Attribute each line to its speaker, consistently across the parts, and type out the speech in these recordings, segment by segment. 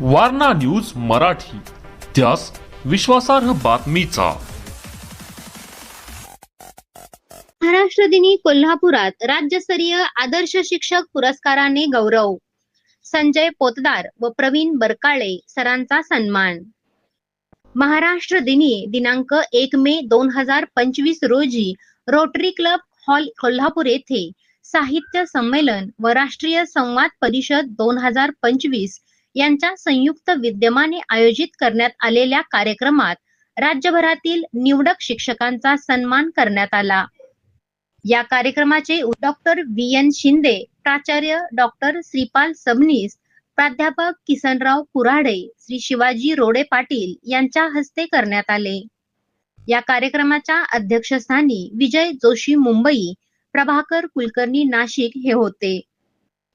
Speaker 1: Warna news Marathi. त्यास विश्वासार्ह बातमीचा.
Speaker 2: महाराष्ट्र दिनी कोल्हापुरात राज्यस्तरीय आदर्श शिक्षक पुरस्काराने गौरव. संजय पोतदार व प्रवीण बरकाळे सरांचा सन्मान. महाराष्ट्र दिनी दिनांक एक मे दोन हजार पंचवीस रोजी रोटरी क्लब हॉल कोल्हापूर येथे साहित्य संमेलन व राष्ट्रीय संवाद परिषद दोन हजार पंचवीस यांच्या संयुक्त विद्यमाने आयोजित करण्यात आलेल्या कार्यक्रमात राज्यभरातील निवडक शिक्षकांचा सन्मान करण्यात आला. या कार्यक्रमाचे डॉक्टर व्ही एन शिंदे प्राचार्य डॉक्टर श्रीपाल सबनीस प्राध्यापक किसनराव कुऱ्हाडे श्री शिवाजी रोडे पाटील यांच्या हस्ते करण्यात आले. या कार्यक्रमाच्या अध्यक्षस्थानी विजय जोशी मुंबई प्रभाकर कुलकर्णी नाशिक हे होते.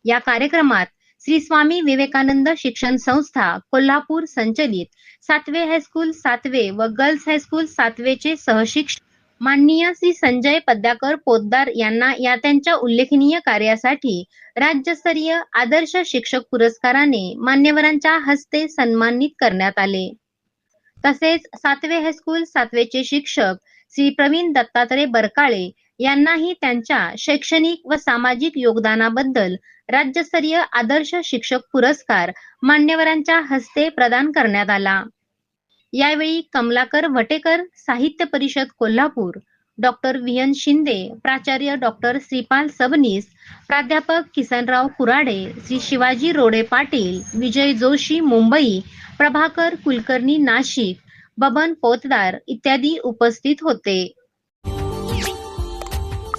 Speaker 2: या कार्यक्रमात श्री स्वामी विवेकानंद शिक्षण संस्था कोल्हापूर संचलित सातवे हायस्कूल सातवे व गर्ल्स हायस्कूल सातवेचे सहशिक्षक. माननीय श्री संजय पद्याकर पोद्दार यांना या त्यांच्या उल्लेखनीय कार्यासाठी राज्यस्तरीय आदर्श शिक्षक पुरस्काराने मान्यवरांच्या हस्ते सन्मानित करण्यात आले. तसेच सातवे हायस्कूल सातवेचे शिक्षक श्री प्रवीण दत्तात्रय बरकाळे यांनाही त्यांच्या शैक्षणिक व सामाजिक योगदानाबद्दल राज्यस्तरीय आदर्श शिक्षक पुरस्कार मान्यवरांच्या हस्ते प्रदान करण्यात आला. यावेळी Kamalakar Vatekar Sahitya Parishad Kolhapur doctor V N Shinde प्राचार्य डॉक्टर श्रीपाल सबनीस प्राध्यापक किसनराव कुराडे श्री शिवाजी रोडे पाटील विजय जोशी मुंबई प्रभाकर कुलकर्णी नाशिक बबन पोतदार इत्यादी उपस्थित होते.